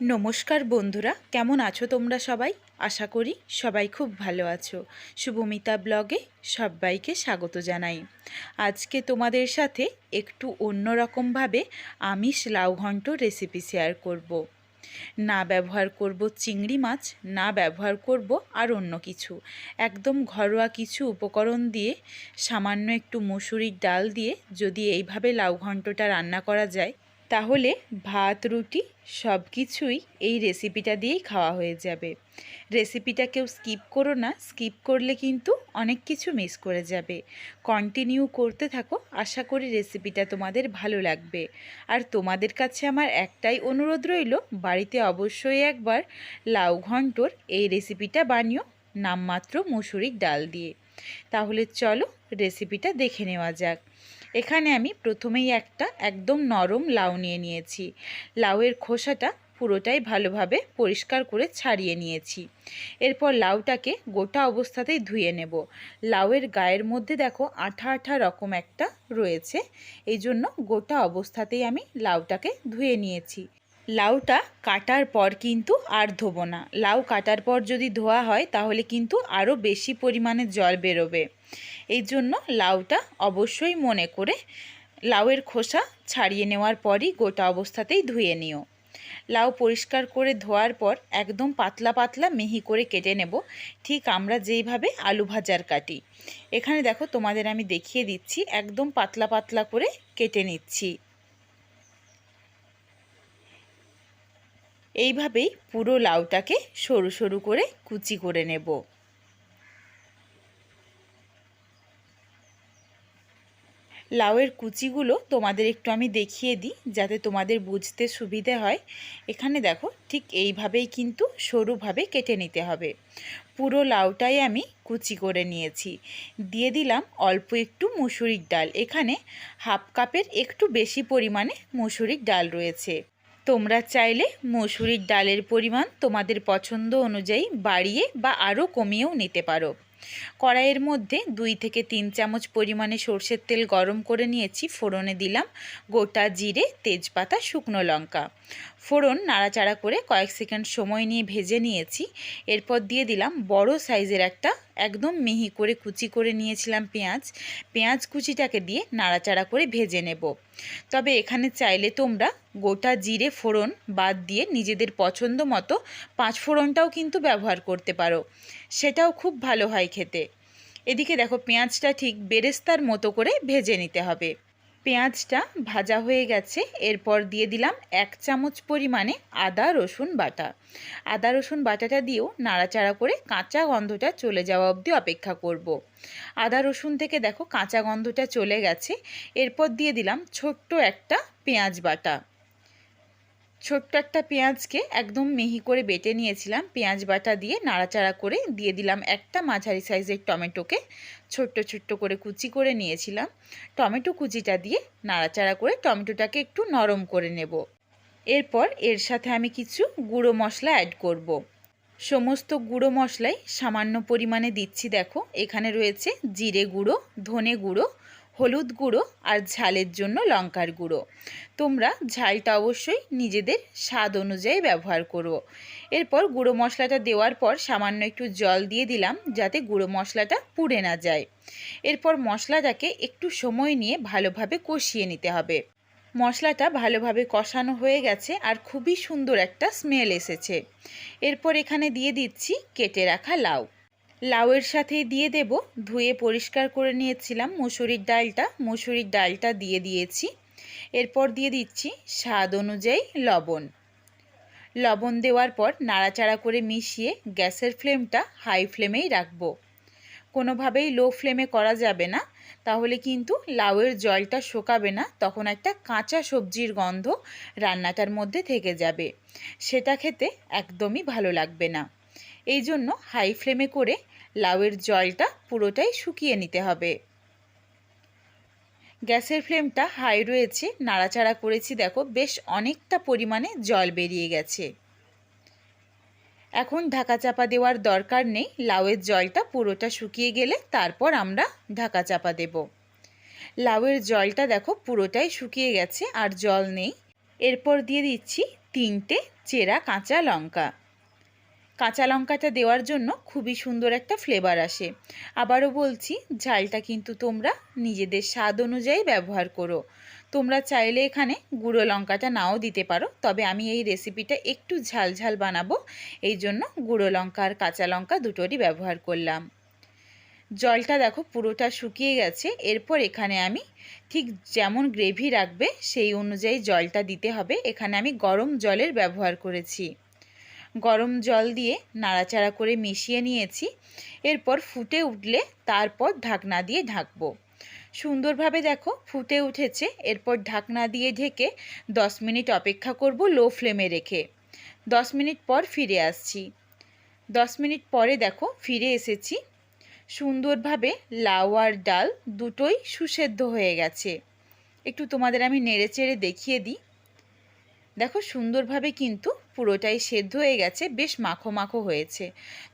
নমস্কার বন্ধুরা, কেমন আছো তোমরা সবাই? আশা করি সবাই খুব ভালো আছো। শুভমিতা ব্লগে সবাইকে স্বাগত জানাই। আজকে তোমাদের সাথে একটু অন্যরকমভাবে আমিষ লাউ ঘন্ট রেসিপি শেয়ার করব। না ব্যবহার করব চিংড়ি মাছ, না ব্যবহার করব আর অন্য কিছু। একদম ঘরোয়া কিছু উপকরণ দিয়ে, সামান্য একটু মুসুরির ডাল দিয়ে যদি এইভাবে লাউ ঘন্টটা রান্না করা যায় তাহলে ভাত, রুটি সব কিছুই এই রেসিপিটা দিয়েই খাওয়া হয়ে যাবে। রেসিপিটা কেউ স্কিপ করো না স্কিপ করলে কিন্তু অনেক কিছু মিস করে যাবে। কন্টিনিউ করতে থাকো, আশা করি রেসিপিটা তোমাদের ভালো লাগবে। আর তোমাদের কাছে আমার একটাই অনুরোধ রইল, বাড়িতে অবশ্যই একবার লাউ ঘন্টর এই রেসিপিটা বানিও, নামমাত্র মুসুরির ডাল দিয়ে। তাহলে চলো রেসিপিটা দেখে নেওয়া যাক। এখানে আমি প্রথমেই একটা একদম নরম লাউ নিয়ে নিয়েছি। লাউয়ের খোসাটা পুরোটাই ভালোভাবে পরিষ্কার করে ছাড়িয়ে নিয়েছি। এরপর লাউটাকে গোটা অবস্থাতেই ধুয়ে নেব। লাউয়ের গায়ের মধ্যে দেখো আঠা আঠা রকম একটা রয়েছে। এই জন্য গোটা অবস্থাতেই আমি লাউটাকে ধুয়ে নিয়েছি। লাউটা কাটার পর কিন্তু আর ধোবো না। লাউ কাটার পর যদি ধোয়া হয় তাহলে কিন্তু আরও বেশি পরিমাণে জল বেরোবে। এই জন্য লাউটা অবশ্যই মনে করে লাউয়ের খোসা ছাড়িয়ে নেওয়ার পরই গোটা অবস্থাতেই ধুয়ে নিও। লাউ পরিষ্কার করে ধোয়ার পর একদম পাতলা পাতলা মিহি করে কেটে নেব। ঠিক আমরা যেইভাবে আলু ভাজার কাটি। এখানে দেখো তোমাদের আমি দেখিয়ে দিচ্ছি, একদম পাতলা পাতলা করে কেটে নিচ্ছি। এইভাবেই পুরো লাউটাকে সরু সরু করে কুচি করে নেব। লাউয়ের কুচিগুলো তোমাদের একটু আমি দেখিয়ে দিই, যাতে তোমাদের বুঝতে সুবিধে হয়। এখানে দেখো, ঠিক এইভাবেই কিন্তু সরুভাবে কেটে নিতে হবে। পুরো লাউটাই আমি কুচি করে নিয়েছি। দিয়ে দিলাম অল্প একটু মুসুরির ডাল। এখানে হাফ কাপের একটু বেশি পরিমাণে মুসুরির ডাল রয়েছে। তোমরা চাইলে মসুরির ডালের পরিমাণ তোমাদের পছন্দ অনুযায়ী বাড়িয়ে বা আরও কমিয়েও নিতে পারো। কড়াইয়ের মধ্যে দুই থেকে তিন চামচ পরিমাণে সর্ষের তেল গরম করে নিয়েছি, ফোড়নে দিলাম। গোটা জিরে, তেজপাতা, শুকনো লঙ্কা। ফোড়ন নাড়াচাড়া করে কয়েক সেকেন্ড সময় নিয়ে ভেজে নিয়েছি। এরপর দিয়ে দিলাম বড় সাইজের একটা একদম মিহি করে কুচি করে নিয়েছিলাম পেঁয়াজ। পেঁয়াজ কুচিটাকে দিয়ে নাড়াচাড়া করে ভেজে নেব। তবে এখানে চাইলে তোমরা গোটা জিরে ফোড়ন বাদ দিয়ে নিজেদের পছন্দ মতো পাঁচ ফোড়নটাও কিন্তু ব্যবহার করতে পারো। সেটাও খুব ভালো হয় খেতে। এদিকে দেখো পেঁয়াজটা ঠিক বেরেস্তার মতো করে ভেজে নিতে হবে। পেঁয়াজটা ভাজা হয়ে গেছে। এরপর দিয়ে দিলাম এক চামচ পরিমাণে আদা, রসুন বাটা। আদা, রসুন বাটাটা দিয়েও নাড়াচাড়া করে কাঁচা গন্ধটা চলে যাওয়া অবধি অপেক্ষা করব। আদা, রসুন থেকে দেখো কাঁচা গন্ধটা চলে গেছে। এরপর দিয়ে দিলাম ছোট্ট একটা পেঁয়াজ বাটা। ছোট্ট একটা পেঁয়াজকে একদম মিহি করে বেটে নিয়েছিলাম। পেঁয়াজ বাটা দিয়ে নাড়াচাড়া করে দিয়ে দিলাম একটা মাঝারি সাইজের টমেটোকে। ছোট্ট ছোট্ট করে কুচি করে নিয়েছিলাম। টমেটো কুচিটা দিয়ে নাড়াচাড়া করে টমেটোটাকে একটু নরম করে নেব। এরপর এর সাথে আমি কিছু গুঁড়ো মশলা অ্যাড করব। সমস্ত গুঁড়ো মশলাই সামান্য পরিমাণে দিচ্ছি, দেখো। এখানে রয়েছে জিরে গুঁড়ো, ধনে গুঁড়ো হলুদ গুঁড়ো আর ঝালের জন্য লঙ্কার গুঁড়ো। তোমরা ঝালটা অবশ্যই নিজেদের স্বাদ অনুযায়ী ব্যবহার করো। এরপর গুঁড়ো মশলাটা দেওয়ার পর সামান্য একটু জল দিয়ে দিলাম যাতে গুঁড়ো মশলাটা পুড়ে না যায়। এরপর মশলাটাকে একটু সময় নিয়ে ভালোভাবে কষিয়ে নিতে হবে। মশলাটা ভালোভাবে কষানো হয়ে গেছে আর খুবই সুন্দর একটা স্মেল এসেছে। এরপর এখানে দিয়ে দিচ্ছি কেটে রাখা লাউ। লাউয়ের সাথে দিয়ে দেব। ধুয়ে পরিষ্কার করে নিয়েছিলাম মুসুরির ডালটা। মুসুরির ডালটা দিয়ে দিয়েছি। এরপর দিয়ে দিচ্ছি স্বাদ অনুযায়ী লবণ। লবণ দেওয়ার পর নাড়াচাড়া করে মিশিয়ে গ্যাসের ফ্লেমটা হাই ফ্লেমেই রাখব। কোনোভাবেই লো ফ্লেমে করা যাবে না। তাহলে কিন্তু লাউয়ের জলটা শোকাবে না। তখন একটা কাঁচা সবজির গন্ধ রান্নাটার মধ্যে থেকে যাবে। সেটা খেতে একদমই ভালো লাগবে না। এই জন্য হাই ফ্লেমে করে লাউয়ের জলটা পুরোটাই শুকিয়ে নিতে হবে। গ্যাসের ফ্লেমটা হাই রয়েছে, নাড়াচাড়া করেছি, দেখো বেশ অনেকটা পরিমাণে জল বেরিয়ে গেছে। এখন ঢাকা চাপা দেওয়ার দরকার নেই লাউয়ের জলটা পুরোটা শুকিয়ে গেলে তারপর আমরা ঢাকা চাপা দেব। লাউয়ের জলটা দেখো পুরোটাই শুকিয়ে গেছে আর জল নেই। এরপর দিয়ে দিচ্ছি তিনটে চেরা কাঁচা লঙ্কা। কাঁচা লঙ্কাটা দেওয়ার জন্য খুবই সুন্দর একটা ফ্লেভার আসে। আবারও বলছি, ঝালটা কিন্তু তোমরা নিজেদের স্বাদ অনুযায়ী ব্যবহার করো। তোমরা চাইলে এখানে গুঁড়ো লঙ্কাটা নাও দিতে পারো, তবে আমি এই রেসিপিটা একটু ঝাল ঝাল বানাবো, এই জন্য গুঁড়ো লঙ্কা আর কাঁচা লঙ্কা দুটোরই ব্যবহার করলাম। জলটা দেখো পুরোটা শুকিয়ে গেছে, এরপর এখানে আমি ঠিক যেমন গ্রেভি রাখবে, সেই অনুযায়ী জলটা দিতে হবে। এখানে আমি গরম জলের ব্যবহার করেছি। গরম জল দিয়ে নাড়াচাড়া করে মিশিয়ে নিয়েছি। এরপর ফুটে উঠলে তারপর ঢাকনা দিয়ে ঢাকবো। সুন্দরভাবে দেখো, ফুটে উঠেছে। এরপর ঢাকনা দিয়ে ঢেকে দশ মিনিট অপেক্ষা করব লো ফ্লেমে রেখে। দশ মিনিট পর ফিরে আসছি। দশ মিনিট পরে দেখো, ফিরে এসেছি। সুন্দরভাবে লাউ আর ডাল দুটোই সুসেদ্ধ হয়ে গেছে। একটু তোমাদের আমি নেড়ে চেড়ে দেখিয়ে দিই। দেখো, সুন্দরভাবে কিন্তু পুরোটাই সেদ্ধ হয়ে গেছে, বেশ মাখো মাখো হয়েছে।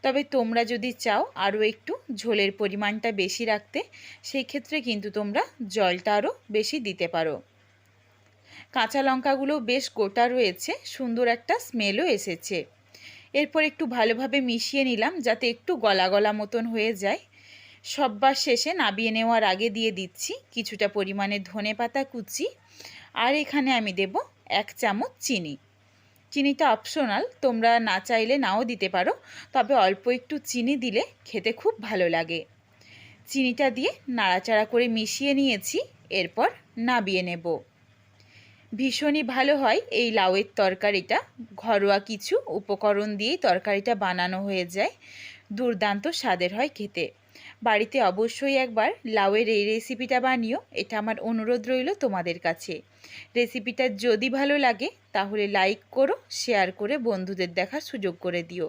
তবে তোমরা যদি চাও আরও একটু ঝোলের পরিমাণটা বেশি রাখতে, সেই ক্ষেত্রে কিন্তু তোমরা জলটা আরও বেশি দিতে পারো। কাঁচা লঙ্কাগুলো বেশ গোটা রয়েছে, সুন্দর একটা স্মেলও এসেছে। এরপর একটু ভালোভাবে মিশিয়ে নিলাম, যাতে একটু গলা গলা মতন হয়ে যায়। সববার শেষে নাবিয়ে নেওয়ার আগে দিয়ে দিচ্ছি কিছুটা পরিমাণে ধনে পাতা কুচি। আর এখানে আমি দেব এক চামচ চিনি। চিনিটা অপশনাল তোমরা না চাইলে নাও দিতে পারো, তবে অল্প একটু চিনি দিলে খেতে খুব ভালো লাগে। চিনিটা দিয়ে নাড়াচাড়া করে মিশিয়ে নিয়েছি, এরপর নাবিয়ে নেব। ভীষণই ভালো হয় এই লাউয়ের তরকারিটা। ঘরোয়া কিছু উপকরণ দিয়েই তরকারিটা বানানো হয়ে যায়। দুর্দান্ত স্বাদের হয় খেতে। বাড়িতে অবশ্যই একবার লাউয়ের এই রেসিপিটা বানিও। এটা আমার অনুরোধ রইল তোমাদের কাছে। রেসিপিটা যদি ভালো লাগে, তাহলে লাইক করো শেয়ার করে বন্ধুদের দেখার সুযোগ করে দিও।